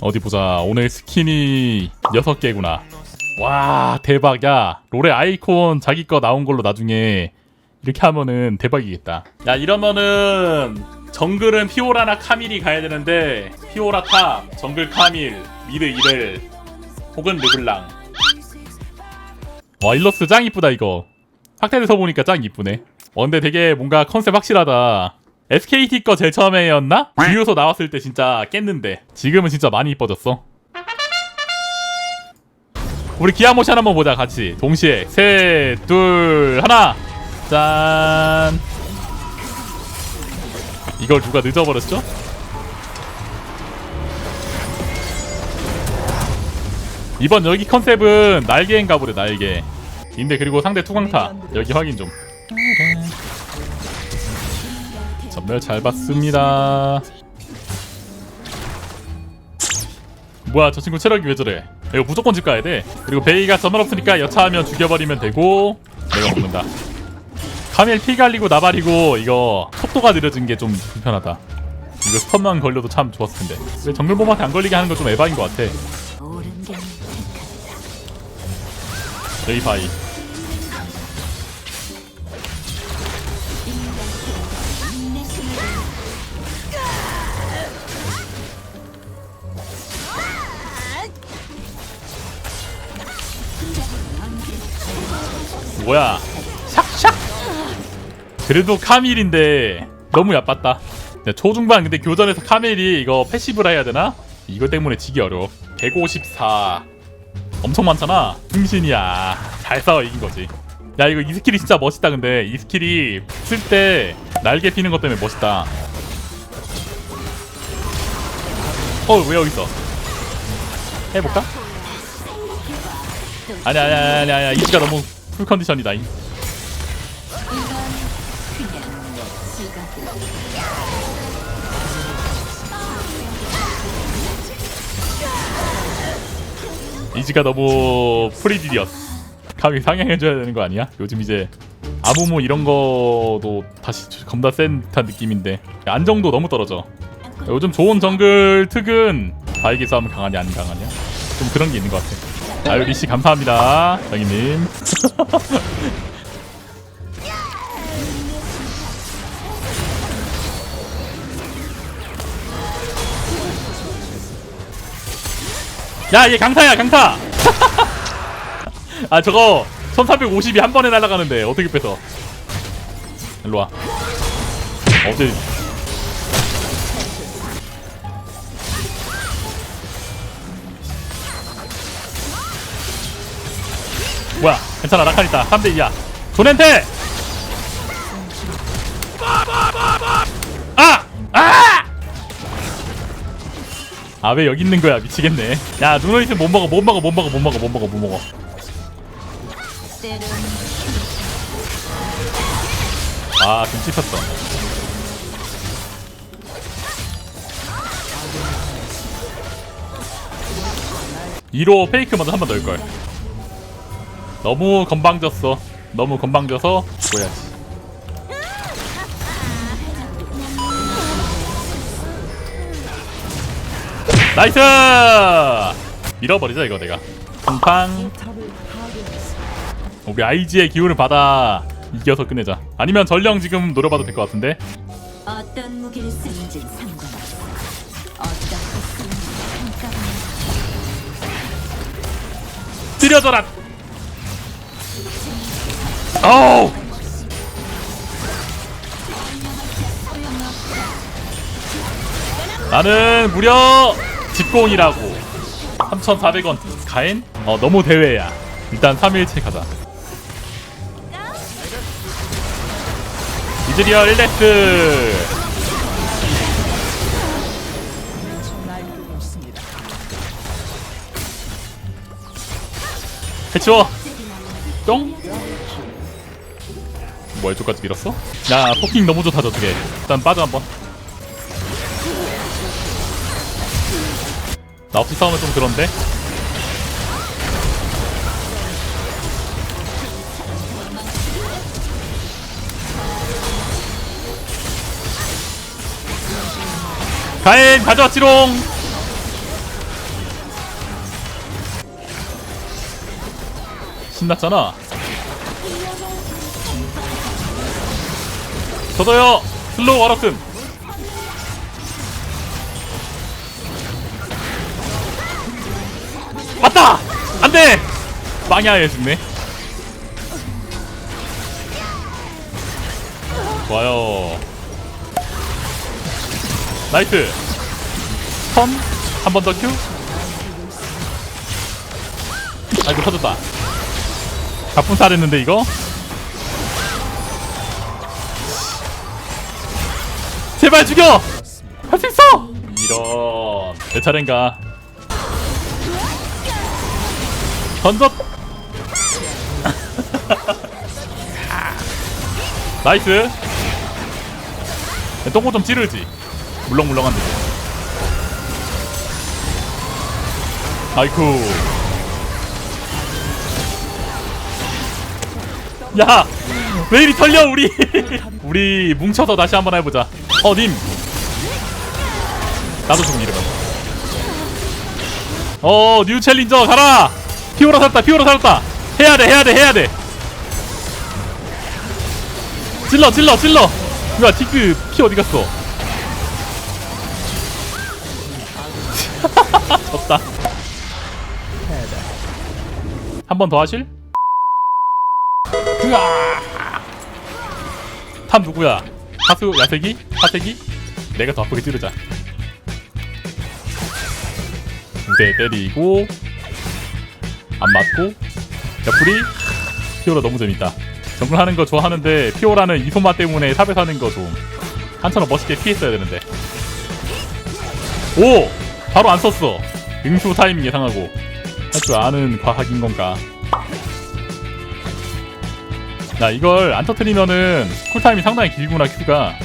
어디 보자. 오늘 스킨이 6개구나. 와 대박 야. 롤의 아이콘 자기 거 나온 걸로 나중에 이렇게 하면은 대박이겠다. 야 이러면은 정글은 피오라나 카밀이 가야 되는데 피오라 탑 정글 카밀 미드 이렐 혹은 르블랑. 와 일러스 짱 이쁘다 이거. 확대돼서 보니까 짱 이쁘네. 어 근데 되게 뭔가 컨셉 확실하다 SKT 거 제일 처음에였나? 주유소 나왔을 때 진짜 깼는데. 지금은 진짜 많이 이뻐졌어. 우리 기아 모션 한번 보자 같이. 동시에. 셋둘 하나. 짠. 이걸 누가 늦어버렸죠? 이번 여기 컨셉은 날개인가 보래 날개. 인데 그리고 상대 투광타. 여기 확인 좀 전멸 잘 봤습니다. 뭐야 저 친구 체력이 왜 저래? 이거 무조건 집 가야 돼. 그리고 베이가 전멸 없으니까 여차하면 죽여버리면 되고 내가 먹는다. 카멜 피 갈리고 나발이고 이거 속도가 느려진 게 좀 불편하다. 이거 스턴만 걸려도 참 좋았을 텐데. 왜 정글bom한테 안 걸리게 하는 거좀 에바인 것 같아. 여기 바이 뭐야? 샥샥! 그래도 카밀인데 너무 야빴다. 야, 초중반 근데 교전에서 카밀이 이거 패시브라 해야 되나? 이거 때문에 지기 어려워. 154 엄청 많잖아. 흥신이야. 잘 싸워 이긴 거지. 야 이거 이 스킬이 진짜 멋있다 근데. 이 스킬이 쓸 때 날개 피는 것 때문에 멋있다. 어왜 여기 있어? 해볼까? 아니야 아니야 아니야 아니야. 이지가 너무 풀 컨디션이다 이. 이지가 너무 프리딜이었어 감히 상향해줘야 되는 거 아니야? 요즘 이제 아무무 이런 거도 다시 겁나 센 듯한 느낌인데. 안정도 너무 떨어져. 요즘 좋은 정글 특은 바이기 싸움 강하냐 안 강하냐? 좀 그런 게 있는 것 같아. 아유 리씨 감사합니다. 정희님 야 얘 강타야 강타! 아 저거 1350이 한 번에 날아가는데 어떻게 뺏어? 일로와. 어제 뭐야? 괜찮아 라칸 있다. 3대2야. 존한테! 아! 아! 아 왜 여기 있는 거야? 미치겠네. 야 있으면 못 먹어 못 먹어 못 먹어 못 먹어 못 먹어 못 먹어. 아 눈치 쳤어. 이로 페이크 먼저 한 번 넣을걸 너무 건방졌어. 너무 건방져서 죽어야지. 나이스! 밀어버리자 이거 내가. 팡팡. 우리 IG의 기운을 받아 이겨서 끝내자. 아니면 전령 지금 노려봐도 될 것 같은데? 어떤 무기를 쓰는지 상관없어. 어떻게 쓰는지 한꺼번에 때려져라 어우! 나는 무려 집공이라고. 3,400원 가엔? 어 너무 대회야. 일단 3일치 가자. 이즈리얼 1레스! 해치워. 똥? 뭐야 이쪽까지 밀었어? 야 포킹 너무 좋다 저쪽에 일단 빠져 한번. 나 없이 싸우면 좀 그런데? 가인 가져왔지롱! 신났잖아. 저도요. 슬로우 와라슨. 맞다! 안돼! 빵야에 죽네. 좋아요. 나이스. 턴한 번 더 큐. 아이고 터졌다. 가뿐 살 했는데 이거 제발 죽여! 할 수 있어! 이런. 내 차례인가? 던져 나이스! 똥꼬 좀 찌르지. 물렁물렁한데. 아이쿠. 야! 왜 이리 털려 우리? 우리 뭉쳐서 다시 한번 해보자. 어님. 나도 좀 이러면 어뉴 챌린저 가라! 피오라 살았다 피오라 살았다. 해야돼 해야돼 해야돼. 찔러 찔러 찔러. 뭐야 티크 피 어디 갔어? 졌다. 한 번 더 하실? 으아 탑 누구야? 하수 야세기? 하세기? 내가 더 아프게 찌르자. 두대 때리고. 안 맞고. 옆구리. 피오라 너무 재밌다. 정글 하는 거 좋아하는데 피오라는 이소마 때문에 탑에 사는 거 좀 한처럼 멋있게 피했어야 되는데. 오! 바로 안 썼어. 응수 타이밍 예상하고. 할 줄 아는 과학인 건가 야 이걸 안 터트리면은 쿨타임이 상당히 길구나 큐가.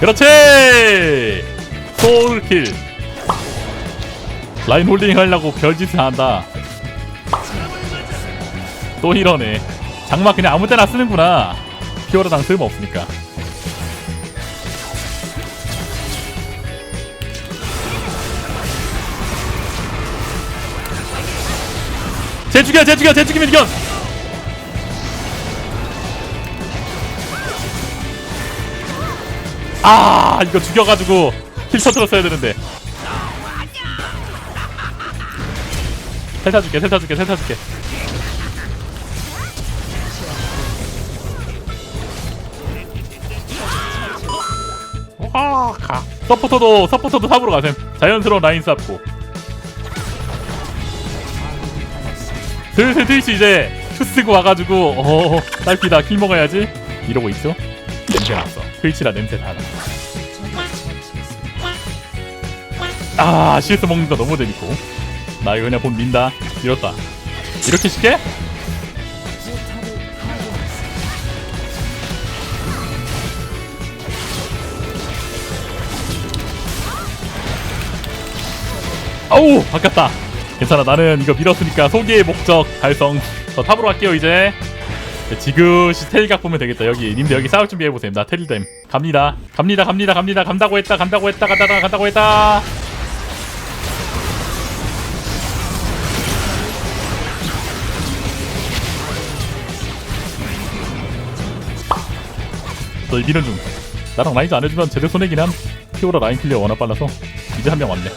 그렇지! 소울킬. 라인 홀딩 하려고 별짓을 한다. 또 이러네. 장마 그냥 아무 때나 쓰는구나. 피오라당 쓸모없으니까 쟤 죽여 쟤 죽여 쟤 죽이면 이겨. 아 이거 죽여가지고 힐 터트렸어야 되는데. 텔타 줄게 텔타 줄게 텔타 줄게. 와 가. 서포터도 서포터도 삽으로 가셈. 자연스러운 라인 쌓고 슬슬 트위치 이제 큐 쓰고 와가지고 어 딸피다. 킬 먹어야지. 이러고 있죠? 냄새 났어. 트위치라 냄새 다 나. 아 CS 먹는 거 너무 재밌고. 나 이거 그냥 본 민다. 이렇다. 이렇게 쉽게? 아우 바뀌었다 괜찮아. 나는 이거 밀었으니까 소개의 목적 달성. 저 탑으로 갈게요 이제. 네, 지그시 텔각 보면 되겠다. 여기 님들 여기 싸울 준비해보세요 나 텔댐 갑니다. 갑니다 갑니다 갑니다. 간다고 했다 간다고 했다 간다가 간다고 했다. 너 미는 중. 나랑 라인즈 안 해주면 제대 손해긴 함. 피오라 라인 클리어 워낙 빨라서 이제 한 명 왔네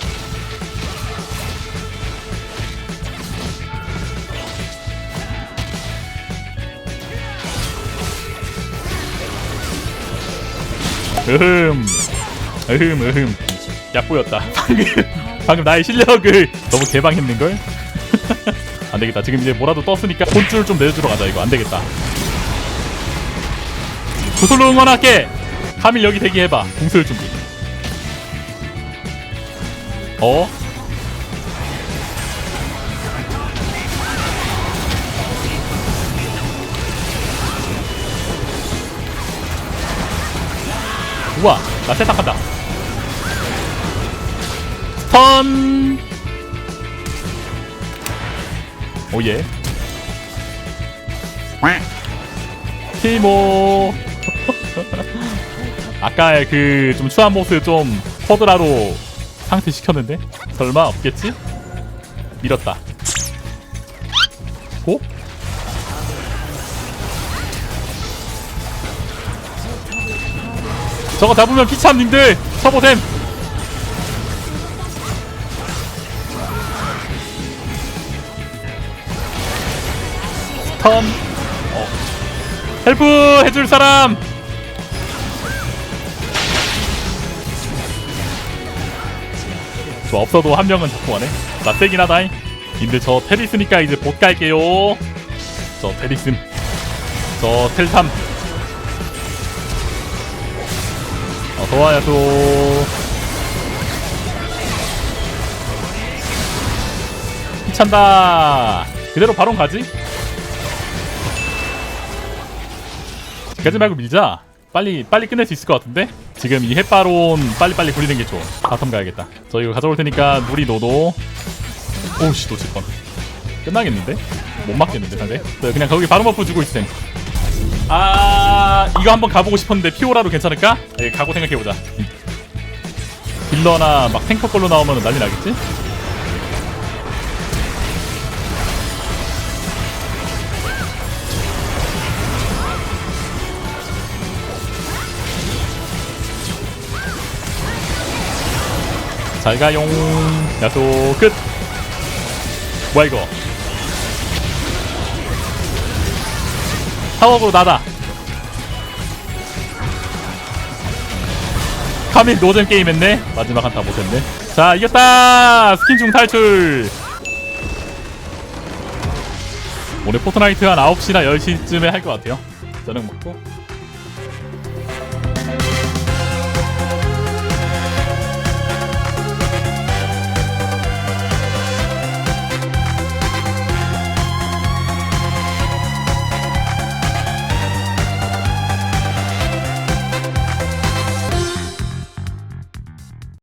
으흠. 으흠 으흠. 약보였다. 방금 방금 나의 실력을 너무 개방했는걸? 안되겠다. 지금 이제 뭐라도 떴으니까 혼줄 좀 내주러 가자. 이거 안되겠다. 구슬로 응원할게! 카밀 여기 대기해봐. 공슬 준비. 어? 우와 나 세탁한다. 스턴. 오예. 티모. 아까의 그 좀 추한 모습 좀 쿼드라로 상태 시켰는데? 설마 없겠지? 밀었다 저거 잡으면 피참님들 서보셈 턴. 어. 헬프 해줄 사람. 저 없어도 한 명은 잡고 가네. 나 세긴 하다잉. 근데 저 테리스니까 이제 못 갈게요. 저 테리슨 저 텔삼 어서와요 또. 미찬다. 그대로 바론 가지? 가지 말고 밀자. 빨리 빨리 끝낼 수 있을 것 같은데? 지금 이 햇바론 빨리빨리 부리는 게 좋아. 바텀 가야겠다. 저 이거 가져올 테니까 누리 노도. 오우씨 놓칠 뻔 끝나겠는데? 못 막겠는데 상대 네, 그냥 거기 바로 버프 주고 있음 아 이거 한번 가보고 싶었는데 피오라도 괜찮을까? 예, 가고 생각해보자 딜러나 막 탱커 걸로 나오면 난리 나겠지? 잘 가용 야소 끝 뭐야 이거 타워으로 나다. 카밀 노잼 게임 했네? 마지막 한타 못했네. 자 이겼다! 스킨 중 탈출! 오늘 포트나이트 한 9시나 10시쯤에 할 것 같아요. 저녁 먹고